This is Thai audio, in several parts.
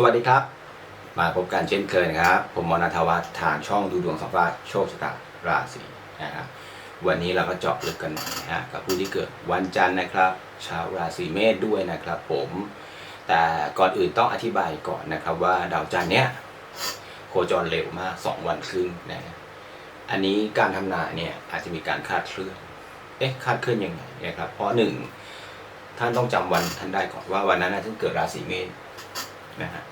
สวัสดีครับ มาพบกันเช่นเคยนะครับ ผมมนัทวัฒน์ทางช่องดูดวงสัมภาษณ์โชคชะตาราศีนะครับวันนี้เราก็เจาะลึกกันหน่อยนะฮะกับผู้ที่เกิดวันจันทร์นะครับชาวราศีเมษด้วยนะครับผมแต่ก่อนอื่นต้องอธิบายก่อนนะครับว่าดาวจันทร์เนี้ยโคจรเร็วมาก 2 วันครึ่งนะฮะอันนี้การทำนายเนี่ยอาจจะมีการคาดเคลื่อนเอ๊ะคาดเคลื่อนยังไงนะครับเพราะหนึ่งท่านต้องจำวันท่านได้ก่อนว่าวันนั้นท่านเกิดราศีเมษนะฮะ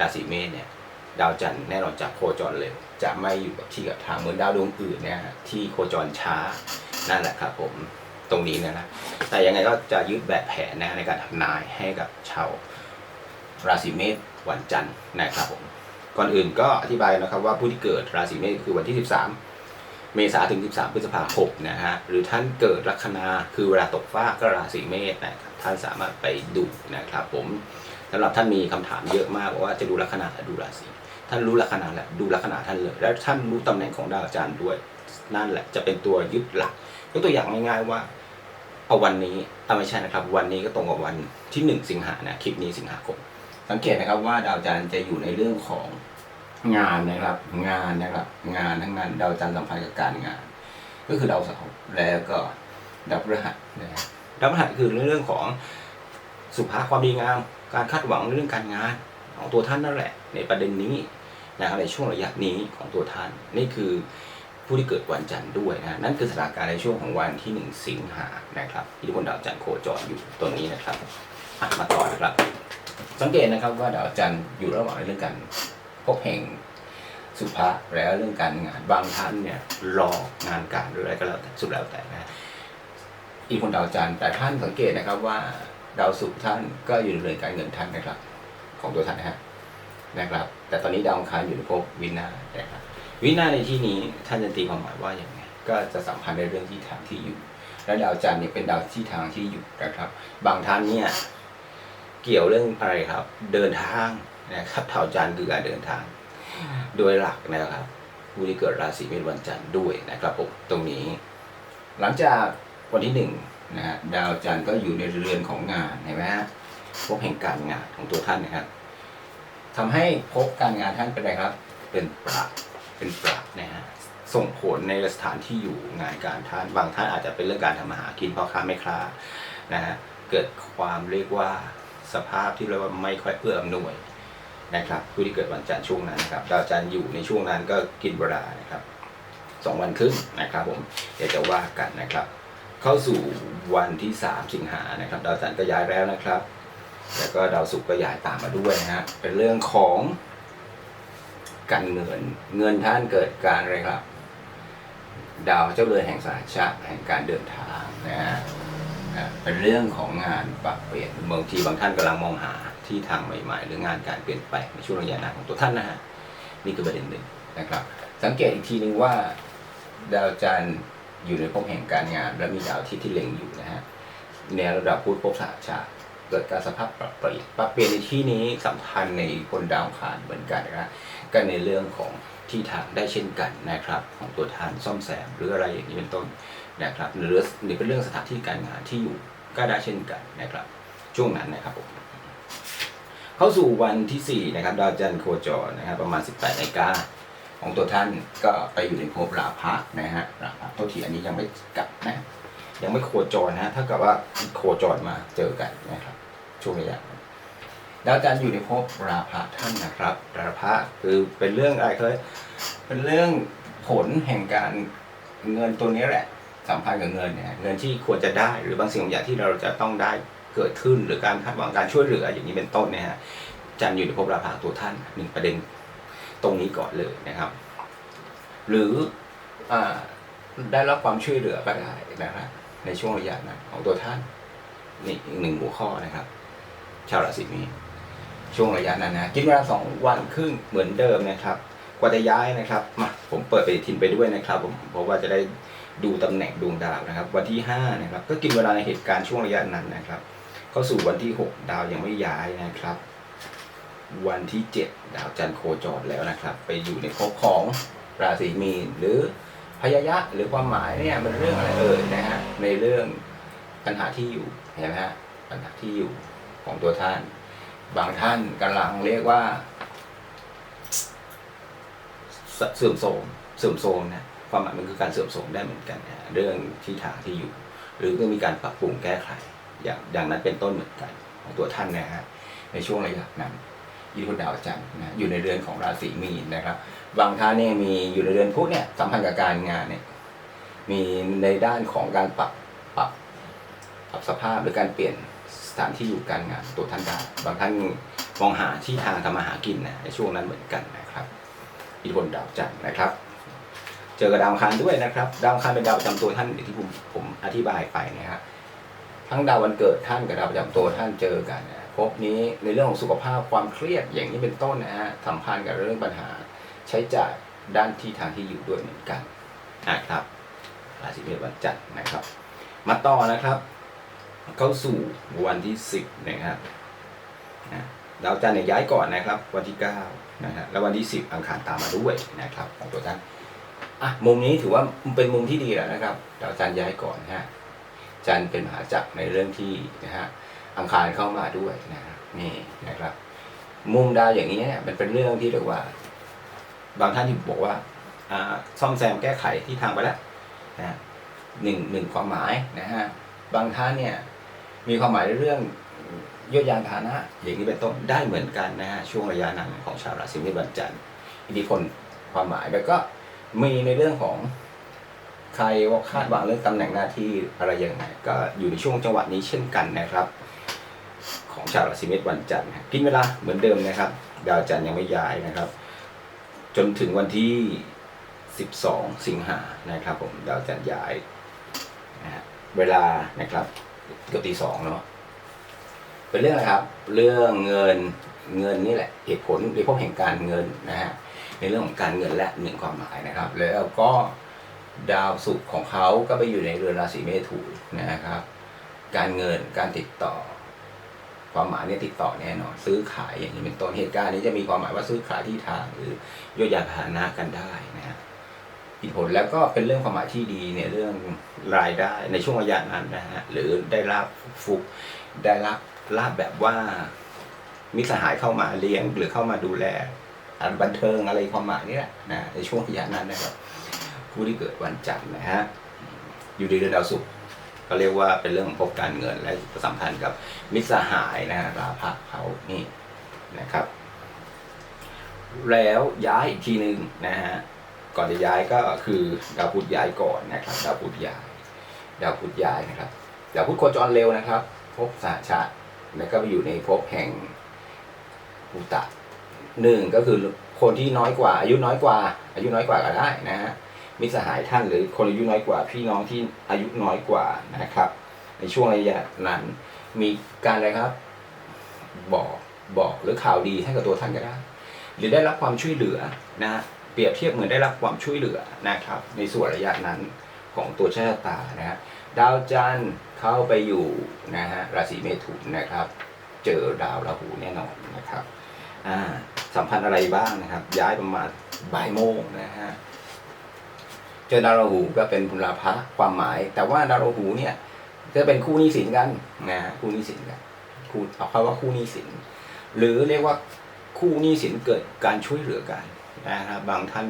ราศีเมษเนี่ยดาวจันทร์แน่นอนจากโคจรเร็วจะไม่อยู่กับที่กับทางเหมือนดาวดวงอื่นเนี่ยที่โคจรช้านั่นแหละครับผมตรงนี้นะนะแต่ยังไงก็จะยึดแบบแผนนะในการทำนายให้กับชาวราศีเมษวันจันทร์นะครับผมก่อนอื่นก็อธิบายนะครับว่าผู้ที่เกิดราศีเมษคือวันที่ 13 เมษาถึง 13 พฤษภาคมนะฮะหรือท่านเกิดลัคนาคือเวลาตกฟ้าก็ราศีเมษนะครับท่านสามารถไปดูนะครับผม สำหรับท่านมีคำถามเยอะมากว่าจะดูลัคนาหรือดูราศีท่านรู้ลัคนาแหล้วดูลัคนาท่านเลย แล้วท่านรู้ตำแหน่งของดาวอาจารย์ด้วย นั่นแหละจะเป็นตัวยึดหลักยกตัวอย่างง่ายๆว่าเอาวันนี้เอาไม่ใช่นะครับ วันนี้ก็ตรงกับวันที่หนึ่งสิงหานะคลิปนี้สิงหาคมสังเกตนะครับว่าดาวอาจารย์จะอยู่ในเรื่องของงานนะครับ งานนะครับ งานทั้งนั้นดาวอาจารย์สัมพันธ์กับการงาน ก็คือดาวเสาร์แล้วก็ดาวพฤหัสนะดับดาวพฤหัสคือเรื่องของสุภาพความดีงาม การคาดหวังเรื่องการงานของตัวท่านนั่นแหละ ในประเด็นนี้นะครับในช่วงระยะนี้ของตัวท่าน นี่คือผู้ที่เกิดวันจันทร์ด้วยนะนั่นคือสถานการณ์ในช่วงของวันที่หนึ่งสิงหานะครับอิทธิพลดาวจันทร์โคจรอยู่ตรงนี้นะครับมาต่อนะครับ สังเกตนะครับว่าดาวจันทร์อยู่ระหว่างในเรื่องการพบแห่งสุภาพแล้วเรื่องการงานบางท่านเนี่ยรองานการหรืออะไรก็แล้วแต่สุดแล้วแต่นะอีกคนดาวจันทร์แต่ท่านสังเกตนะครับว่า ดาวศุกร์ท่านก็อยู่ในเรือนการเงินท่านนะครับ ของตัวท่านนะฮะนะครับ แต่ตอนนี้ดาวอังคารอยู่ในภพวินาศนะครับวินาศในที่นี้ท่านจะตีความหมายว่าอย่างไงก็จะสัมพันธ์ในเรื่องที่ทางที่อยู่ และดาวจันทร์เนี่ยเป็นดาวที่ทางที่อยู่นะครับ บางท่านเนี่ยเกี่ยวเรื่องอะไรครับ เดินทางนะครับดาวจันทร์คือการเดินทาง โดยหลักนะครับผู้ที่เกิดราศีเมษวันจันทร์ด้วยนะครับผมตรงนี้ หลังจากวันที่หนึ่ง นะฮะดาวจันทร์ก็อยู่ในเรือนของงานเห็นไหมฮะพบแห่งการงานของตัวท่านนะครับทำให้พบการงานท่านเป็นอะไรครับ เป็นปราบเป็นปราบนะฮะส่งผลในสถานที่อยู่งานการท่านบางท่านอาจจะเป็นเรื่องการทำมาหากินพ่อค้าแม่ค้านะฮะเกิดความเรียกว่าสภาพที่เรียกว่าไม่ค่อยเอื้ออำนวยนะครับผู้ที่เกิดวันจันทร์ช่วงนั้นนะครับดาวจันทร์อยู่ในช่วงนั้นก็กินเวลานะครับสองวันครึ่งนะครับผมเดี๋ยวจะว่ากันนะครับ เข้าสู่วันที่สามสิงหานะครับ ดาวจันทร์ก็ย้ายแล้วนะครับ แล้วก็ดาวศุกร์ก็ย้ายตามมาด้วยนะฮะเป็นเรื่องของการเงินเงินท่านเกิดการอะไรครับ ดาวเจ้าเรือนแห่งสาชาแห่งการเดินทางนะฮะเป็นเรื่องของงานปรับเปลี่ยนบางทีบางท่านกำลังมองหาที่ทางใหม่ ๆ หรืองานการเปลี่ยนแปลงในช่วงระยะนานของตัวท่านนะฮะนี่คือประเด็นหนึ่งนะครับ สังเกตอีกทีหนึ่งว่า ดาวจันทร์ อยู่ในภพแห่งการงาน และมีดาวทิตย์ที่เล็งอยู่นะฮะในระดับพุทธภพสาชาเกิดการสภาพปรับเปลี่ยนปรับเปลี่ยนในที่นี้สำคัญในคนดาวอังคารเหมือนกันนะก็ในเรื่องของที่ทางได้เช่นกันนะครับ ของตัวทานซ่อมแซมหรืออะไรอย่างนี้เป็นต้นนะครับหรือหรือเป็นเรื่องสถานที่การงานที่อยู่ก็ได้เช่นกันนะครับ ช่วงนั้นนะครับผมเข้าสู่วันที่4นะครับดาวจันทร์โคจรนะครับประมาณ 18นาฬิกา ของตัวท่านก็ไปอยู่ในภพราพะนะฮะราพะโทษทีอันนี้ยังไม่กลับนะ ยังไม่โคจรนะถ้ากับว่าโคจรมาเจอกันนะครับช่วงระยะนั้นดาวจันทร์อยู่ในภพราพะท่านนะครับราพะคือเป็นเรื่องอะไรเคยเป็นเรื่องผลแห่งการเงินตัวนี้แหละสัมพันธ์กับเงินเนี่ยเงินที่ควรจะได้หรือบางสิ่งบางอย่างที่เราจะต้องได้เกิดขึ้นหรือการคาดหวังการช่วยเหลืออย่างนี้เป็นต้นเนี่ยฮะจันทร์อยู่ในภพราพะตัวท่านหนึ่งประเด็น ตรงนี้ก่อนเลยนะครับ หรืออได้รับความช่วยเหลือก็ได้นะครับในช่วงระยะนั้นของตัวท่านนี่อีกหนึ่งหัวข้อนะครับ ชาวราศีมีนช่วงระยะนั้นนะกินเวลาสองวันครึ่งเหมือนเดิมนะครับกว่าจะย้ายนะครับมาผมเปิดปฏิทินไปด้วยนะครับ ผมเพราะว่าจะได้ดูตำแหน่งดวงดาวนะครับ วันที่ห้านะครับก็กินเวลาในเหตุการณ์ช่วงระยะนั้นนะครับ เข้าสู่วันที่หกดาวยังไม่ย้ายนะครับ วันที่เจ็ดดาวจันทร์โคจรแล้วนะครับ ไปอยู่ในภพของราศีมีนหรือพยายะหรือความหมายเนี่ยมันเรื่องอะไรเอ่ยนะฮะในเรื่องปัญหาที่อยู่เห็นไหมฮะปัญหาที่อยู่ของตัวท่าน บางท่านกำลังเรียกว่าเสเสื่อมโทรมเสื่อมโทรมนะความหมายมันคือการเสื่อมโทรมได้เหมือนกันนะเรื่องที่ทางที่อยู่ หรือก็มีการปรับปรุงแก้ไขอย่างอย่างนั้นเป็นต้นเหมือนกันของตัวท่านนะฮะในช่วงระยะนั้น ยีทุดาวจันทร์นะอยู่ในเรือนของราศีมีนนะครับบางท่านเนี่ยมีอยู่ในเรือนพุธเนี่ยสัมพันธ์กับการงานเนี่ยมีในด้านของการปรับปรับปรับสภาพหรือการเปลี่ยนสถานที่อยู่การงานตัวท่านได้บางท่านมองหาที่ทางทำมาหากินนะในช่วงนั้นเหมือนกันนะครับอิทธิพลดาวจันทร์นะครับ เจอกับดาวอังคารด้วยนะครับ ดาวอังคารเป็นดาวประจำตัวท่านอย่างที่ผมผมอธิบายไปนะครับทั้งดาววันเกิดท่านกับดาวประจำตัวท่านเจอกันนะ พบนี้ในเรื่องของสุขภาพความเครียดอย่างนี้เป็นต้นนะฮะสัมพันธ์กับเรื่องปัญหาใช้จ่ายด้านที่ทางที่อยู่ด้วยเหมือนกันนะครับราศีเมษวันจันทร์นะครับ มาต่อนะครับ เข้าสู่วันที่สิบนะครับดาวจันทร์เนี่ยย้ายก่อนนะครับ วันที่เก้านะฮะแล้ววันที่สิบอังคารตามมาด้วยนะครับของตัวท่านอะมุมนี้ถือว่าเป็นมุมที่ดีแล้วนะครับดาวจันทร์ย้ายก่อนนะฮะจันทร์เป็นมหาจักรในเรื่องที่นะฮะ อังคารเข้ามาด้วยนะฮะนี่นะครับ มุมดาวอย่างนี้เนี่ยมันเป็นเรื่องที่เรียกว่า บางท่านที่บอกว่าอ่าซ่อมแซมแก้ไขที่ทางไปแล้วนะฮะหนึ่งหนึ่งความหมายนะฮะบางท่านเนี่ยมีความหมายในเรื่องยศยานพานะ อย่างนี้เป็นต้นได้เหมือนกันนะฮะช่วงระยะนั้นของชาวราศีเมษวันจันทร์อิทธิพลความหมายแล้วก็มีในเรื่องของใครว่าคาดหวังเรื่องตำแหน่งหน้าที่อะไรยังไงก็อยู่ในช่วงจังหวะนี้เช่นกันนะครับ ของชาวราศีเมษวันจันทร์กินเวลาเหมือนเดิมนะครับ ดาวจันทร์ยังไม่ย้ายนะครับ จนถึงวันที่ 12 สิงหานะครับผมดาวจันทร์ย้ายนะฮะเวลานะครับเกือบตีสองเนาะเป็นเรื่องอะไรครับ เรื่องเงินเงินนี่แหละเหตุผลในพวกแห่งการเงินนะฮะในเรื่องของการเงินและหนึ่งความหมายนะครับ แล้วก็ดาวศุกร์ของเขาก็ไปอยู่ในเรือนราศีเมถุนนะครับ การเงินการติดต่อ ความหมายเนี่ยติดต่อแน่นอน ซื้อขายอย่างนี้เป็นต้นเหตุการณ์นี้จะมีความหมายว่าซื้อขายที่ทางหรือโยยาพาหนะกันได้นะฮะอิทธิผลแล้วก็เป็นเรื่องความหมายที่ดีเนี่ยเรื่องรายได้ในช่วงระยะนั้นนะฮะหรือได้รับฟุกได้รับลาบแบบว่ามิสหายเข้ามาเลี้ยงหรือเข้ามาดูแลอันบันเทิงอะไรความหมายนี่แหละนะในช่วงระยะนั้นนะครับผู้ที่เกิดวันจันทร์นะฮะอยู่ในเดือนดาวศุกร์ ก็เรียกว่าเป็นเรื่องของพบการเงินและสัมพันธ์กับมิตรสหายนะฮะราภะเขานี่นะครับ แล้วย้ายอีกทีหนึ่งนะฮะก่อนจะย้ายก็คือดาวพุธย้ายก่อนนะครับดาวพุธย้ายดาวพุธย้ายนะครับดาวพุธโคจรเร็วนะครับภพสหชาติแล้วก็ไปอยู่ในภพแห่งอุตตะหนึ่งก็คือคนที่น้อยกว่า อายุน้อยกว่า อายุน้อยกว่าก็ได้นะฮะ มิตรสหายท่านหรือคนอายุน้อยกว่า พี่น้องที่อายุน้อยกว่านะครับ ในช่วงระยะนั้น มีการอะไรครับ บอกบอกหรือข่าวดีให้กับตัวท่านก็ได้ หรือได้รับความช่วยเหลือนะฮะเปรียบเทียบเหมือนได้รับความช่วยเหลือนะครับ ในส่วนระยะนั้นของตัวชะตานะฮะดาวจันทร์เข้าไปอยู่นะฮะราศีเมถุนนะครับ เจอดาวราหูแน่นอนนะครับอ่าสัมพันธ์อะไรบ้างนะครับ ย้ายประมาณบ่ายโมงนะฮะ เจอดาวราหูก็เป็นบุญลาภะความหมาย แต่ว่าดาวราหูเนี่ยจะเป็นคู่นี้สินกันนะฮะคู่นี้สินกันคู่เอาคำว่าคู่นี้สินหรือเรียกว่าคู่นี้สินเกิดการช่วยเหลือกันนะครับบางท่าน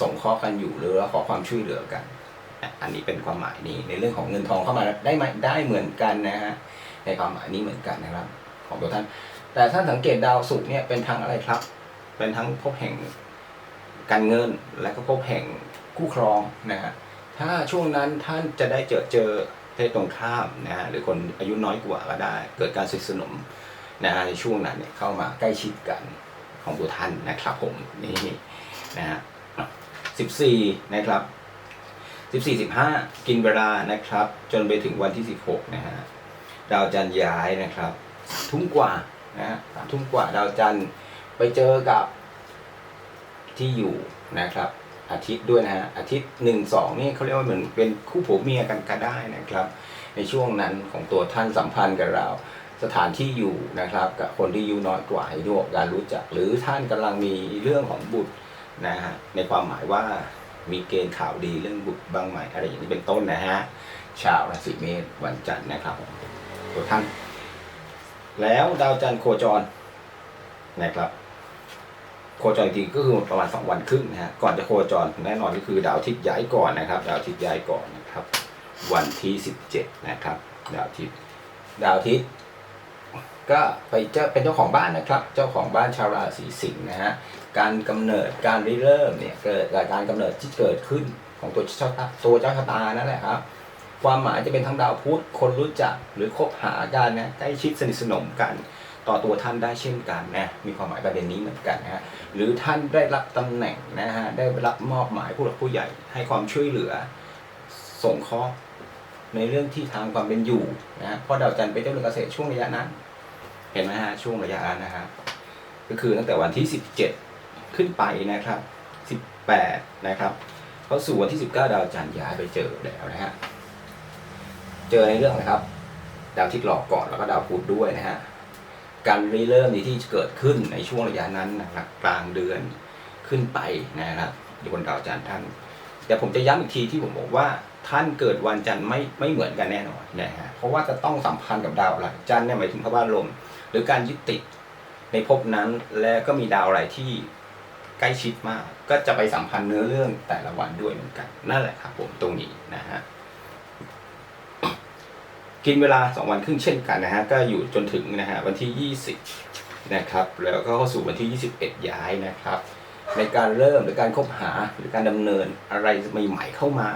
ส่งข้อกันอยู่หรือขอความช่วยเหลือกัน อันนี้เป็นความหมายนี้ในเรื่องของเงินทองเข้ามาได้ไหมได้เหมือนกันนะฮะในความหมายนี้เหมือนกันนะครับ ของตัวท่าน แต่ท่านสังเกตดาวศุกร์เนี่ยเป็นทั้งอะไรครับ เป็นทั้งภพแห่งการเงินและก็ภพแห่ง คู่ครองนะฮะถ้าช่วงนั้นท่านจะได้เจอเจอเพศตรงข้ามนะฮะหรือคนอายุน้อยกว่าก็ได้ เกิดการสนิทสนมนะฮะในช่วงนั้นเนี่ยเข้ามาใกล้ชิดกันของตัวท่านนะครับผมนี่นะฮะสิบสี่นะครับสิบสี่สิบห้ากินเวลานะครับ จนไปถึงวันที่สิบหกนะฮะดาวจันทร์ย้ายนะครับทุ่มกว่านะฮะทุ่มกว่าดาวจันทร์ไปเจอกับที่อยู่นะครับ อาทิตย์ด้วยนะฮะอาทิตย์หนึ่งสองนี่เขาเรียกว่าเหมือนเป็นคู่ผัวเมียกันก็ได้นะครับ ในช่วงนั้นของตัวท่านสัมพันธ์กับเรา สถานที่อยู่นะครับ กับคนที่อายุน้อยกว่าให้ด้วยการรู้จัก หรือท่านกำลังมีเรื่องของบุตรนะฮะในความหมายว่ามีเกณฑ์ข่าวดีเรื่องบุตรบางไหม่อะไรอย่างนี้เป็นต้นนะฮะชาวราศีเมษวันจันทร์นะครับตัวท่าน แล้วดาวจันทร์โคจรนะครับ โคจรจริงก็คือประมาณสองวันครึ่งนะฮะก่อนจะโคจรแน่นอนก็คือดาวอาทิตย์ย้ายก่อนนะครับ ดาวอาทิตย์ย้ายก่อนนะครับ วันที่สิบเจ็ดนะครับ ดาวอาทิตย์ดาวอาทิตย์ก็ไปเจ้าเป็นเจ้าของบ้านนะครับ เจ้าของบ้านชาวราศีสิงห์นะฮะการกำเนิดการริเริ่มเนี่ยเกิดการกำเนิดที่เกิดขึ้นของตัวเจ้าตาตัวเจ้าชะตานั่นแหละครับความหมายจะเป็นทั้งดาวพุธคนรู้จักหรือคบหากันนะใกล้ชิดสนิทสนมกัน ต่อตัวท่านได้เช่นกันนะมีความหมายประเด็นนี้เหมือนกันนะฮะหรือท่านได้รับตำแหน่งนะฮะได้รับมอบหมายผู้หลักผู้ใหญ่ให้ความช่วยเหลือส่งเคราะห์ในเรื่องที่ทางความเป็นอยู่นะฮะเพราะดาวจันทร์เป็นเจ้าเรือนเกษตรช่วงระยะนั้น เห็นไหมฮะช่วงระยะนั้นนะฮะก็คือตั้งแต่วันที่ 17 ขึ้นไปนะครับ 18 นะครับเข้าสู่วันที่ 19 ดาวจันทร์ย้ายไปเจอแล้วนะฮะเจอในเรื่องนะครับ ดาวทิตย์หลอกก่อนแล้วก็ดาวพุธด้วยนะฮะ การริเริ่มนี้ที่เกิดขึ้นในช่วงระยะนั้นนะครับกลางเดือนขึ้นไปนะครับอยู่บนดาวจันทร์ท่าน แต่ผมจะย้ำอีกทีที่ผมบอกว่าท่านเกิดวันจันทร์ไม่ไม่เหมือนกันแน่นอนนะฮะเพราะว่าจะต้องสัมพันธ์กับดาวอะไรจันทร์เนี่ยหมายถึงพระบ้านลม หรือการยึดติดในภพนั้นและก็มีดาวอะไรที่ใกล้ชิดมาก ก็จะไปสัมพันธ์เนื้อเรื่องแต่ละวันด้วยเหมือนกัน นั่นแหละครับผมตรงนี้นะฮะ กินเวลา 2 วันครึ่งเช่นกันนะฮะก็อยู่จนถึงนะฮะวันที่ 20นะครับแล้วก็เข้าสู่วันที่ 21 ย้ายนะครับ ในการเริ่มหรือการคบหาหรือการดำเนินอะไรใหม่ๆเข้ามา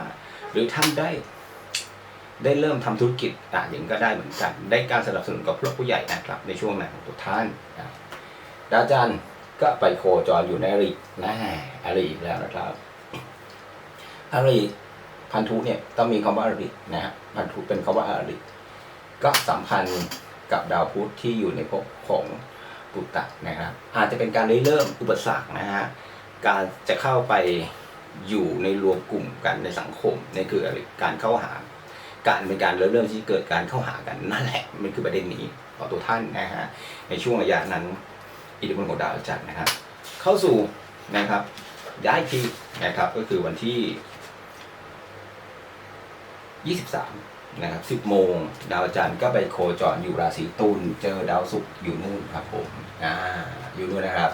หรือท่านได้ ได้เริ่มทำธุรกิจอะอย่างก็ได้เหมือนกัน ได้การสนับสนุนกับผู้หลักผู้ใหญ่นะครับ ในช่วงนั้นของตัวท่านนะดาจันทร์ก็ไปโคจรอยู่ในอรินะอริอีกแล้วนะครับอริพันธุเนี่ยต้องมีคำว่าอรินะฮะพันธุเป็นคำว่าอริ ก็สัมพันธ์กับดาวพุธที่อยู่ในภพของปุตตะนะครับ อาจจะเป็นการเริ่มอุปสรรคนะฮะการจะเข้าไปอยู่ในรวมกลุ่มกันในสังคมนี่คือการเข้าหาการเป็นการเริ่มเริ่มที่เกิดการเข้าหากันนั่นแหละมันคือประเด็นนี้ต่อตัวท่านนะฮะในช่วงระยะนั้นอิทธิพลของดาวจันทร์นะครับ เข้าสู่นะครับย้ายทีนะครับก็คือวันที่ 23 นะครับ10โมง ดาวจันทร์ก็ไปโคจรอยู่ราศีตุลเจอดาวศุกร์อยู่นู่นครับผมอ่าอยู่นู่นนะครับ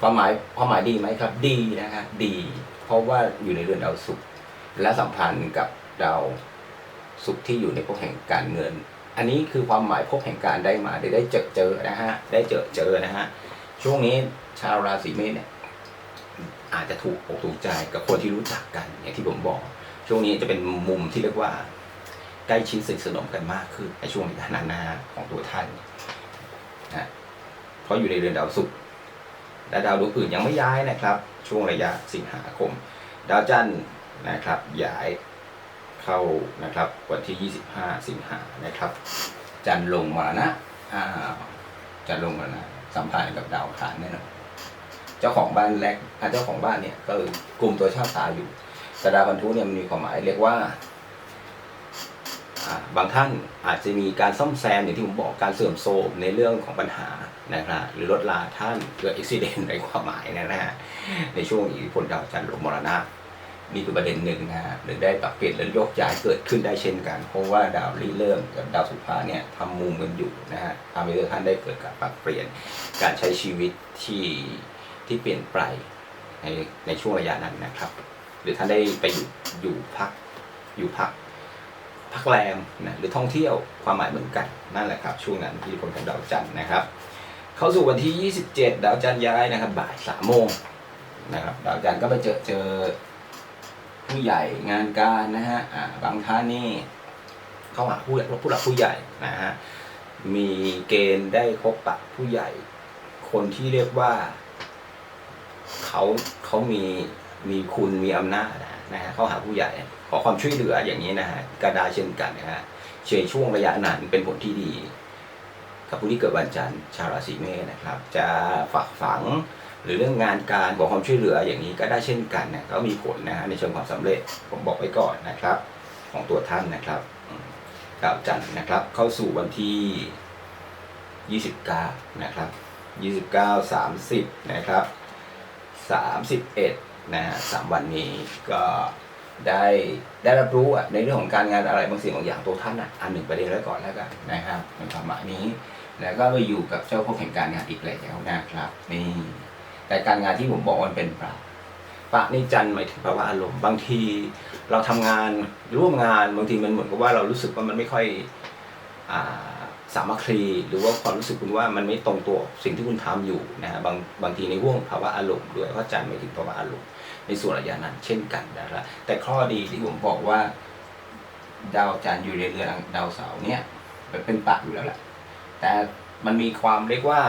ความหมายความหมายดีไหมครับ ดีนะฮะดี เพราะว่าอยู่ในเรือนดาวศุกร์และสัมพันธ์กับดาวสุขที่อยู่ในภพแห่งการเงิน อันนี้คือความหมายภพแห่งการได้มาได้ได้เจอเจอนะฮะได้เจอเจอนะฮะช่วงนี้ชาวราศีเมษเนี่ยอาจจะถูกอกถูกใจกับคนที่รู้จักกันอย่างที่ผมบอก ช่วงนี้จะเป็นมุมที่เรียกว่า ใกล้ชิดสนิทสนมกันมากขึ้นในช่วงระยะนั้นนะของตัวท่านนะเพราะอยู่ในเรือนดาวศุกร์และดาวดวงอื่นยังไม่ย้ายนะครับ ช่วงระยะสิงหาคม ดาวจันทร์นะครับย้ายเข้านะครับวันที่ 25 สิงหานะครับ จันทร์ลงมานะอ้าวจันทร์ลงมานะสัมพันธ์กับดาวอังคารแน่นอนเจ้าของบ้านแรกอะเจ้าของบ้านเนี่ยก็คือกลุ่มตัวชาติตาอยู่แต่ดาวพันธุเนี่ยมันมีความหมายเรียกว่า บางท่านอาจจะมีการซ่อมแซมอย่างที่ผมบอกการเสื่อมโทรมในเรื่องของปัญหานะครับหรือลดลาท่านเกิดอุบิเหตุในความหมายนะฮะในช่วงอิทธิพลดาวจันทร์ลงมรณะนี่คือประเด็นหนึ่งนะฮะหรือได้ปรับเปลี่ยนหรือยกย้ายเกิดขึ้นได้เช่นกัน เพราะว่าดาวริเริ่มกับดาวสุภาเนี่ยทำมุมกันอยู่นะฮะทำให้ท่านได้เกิดการปรับเปลี่ยนการใช้ชีวิตที่ที่เปลี่ยนไปในในช่วงระยะนั้นนะครับ หรือท่านได้ไปอยู่อยู่พักอยู่พัก พักแรมนะหรือท่องเที่ยวความหมายเหมือนกันนั่นแหละครับ ช่วงนั้นที่คนของดาวจันทร์นะครับ เข้าสู่วันที่ 27 ดาวจันทร์ย้ายนะครับ บ่ายสามโมงนะครับดาวจันทร์ก็ไปเจอเจอผู้ใหญ่งานการนะฮะอ่าบางท่านนี่เข้าหาผู้ผู้หลักผู้ใหญ่นะฮะมีเกณฑ์ได้พบปะผู้ใหญ่ คนที่เรียกว่าเขาเขามีมีคุณมีอำนาจนะ นะฮะเข้าหาผู้ใหญ่ ขอความช่วยเหลืออย่างนี้นะฮะก็ได้เช่นกันนะฮะเช่ช่วงระยะนั้นเป็นผลที่ดี กับผู้ที่เกิดวันจันทร์ชาวราศีเมษนะครับ จะฝักฝังหรือเรื่องงานการขอความช่วยเหลืออย่างนี้ก็ได้เช่นกันนะก็มีผลนะฮะในเชิงความสำเร็จผมบอกไว้ก่อนนะครับ ของตัวท่านนะครับดาวจันทร์นะครับ เข้าสู่วันที่ 29 นะครับ 29 30 นะครับ 31 นะฮะสามวันนี้ก็ได้ได้รับรู้อะในเรื่องของการงานอะไรบางสิ่งบางอย่างตัวท่านอะอันหนึ่งประเด็นไว้วก่อนแล้วกันนะครับในความหมายนี้ แล้วก็ไปอยู่กับเจ้าพ่อแห่งการงานอีกแล้วนะครับนี่แต่การงานที่ผมบอกมันเป็นปราปรานี่จันทร์หมายถึงภาวะอารมณ์บางที เราทำงานร่วมงานบางทีมันเหมือนกับว่าเรารู้สึกว่ามันไม่ค่อยอ่าสามัคคีหรือว่าความรู้สึกคุณว่ามันไม่ตรงตัวสิ่งที่คุณทำอยู่นะฮะบางบางทีในห่วงภาวะอารมณ์ด้วยเพราะจันทร์หมายถึงภาวะอารมณ์ ในส่วนระยะนั้นเช่นกันนะครับแต่ข้อดีที่ผมบอกว่า ดาวจันทร์อยู่ในเรือนดาวเสาร์เนี่ยมันเป็นปะอยู่แล้วแหละแต่มันมีความเรียกว่า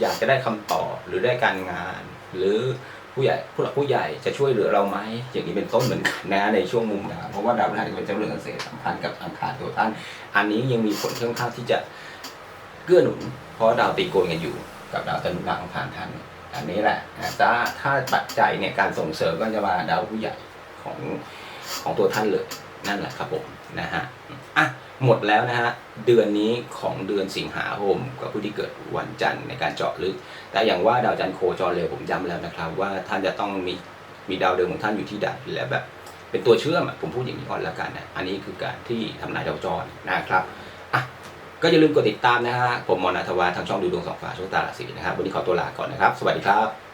อยากจะได้คำตอบหรือได้การงาน หรือผู้ใหญ่ผู้หลักผู้ใหญ่จะช่วยเหลือเราไหมอย่างนี้เป็นต้นเหมือนกันนะในช่วงมุมนะเพราะว่าดาวพฤหัสเป็นเจ้าเรือนเกษตรสัมพันธ์กับอังคารตัวท่านอันนี้ยังมีผลค่อนข้างที่จะเกื้อหนุนเพราะดาวตีโกนกันอยู่กับดาวตนุรักอังคารท่าน อันนี้แหละถ้าถ้าปัจจัยเนี่ยการส่งเสริมก็จะมาดาวผู้ใหญ่ของของตัวท่านเลยนั่นแหละครับผมนะฮะอะหมดแล้วนะฮะเดือนนี้ของเดือนสิงหาคมกับผู้ที่เกิดวันจันทร์ในการเจาะลึก แต่อย่างว่าดาวจันทร์โคจรเร็วผมย้ำแล้วนะครับ ว่าท่านจะต้องมีมีดาวเดิมของท่านอยู่ที่ใดและแบบ เป็นตัวเชื่อมผมพูดอย่างนี้ก่อนแล้วกันนะอันนี้คือการที่ทำนายดาวจรนะครับ ก็อย่าลืมกดติดตามนะฮะผมมอนาทวาทางช่องดูดวงสองฟ้าโชคตาราศีนะครับ วันนี้ขอตัวลาก่อนนะครับ สวัสดีครับ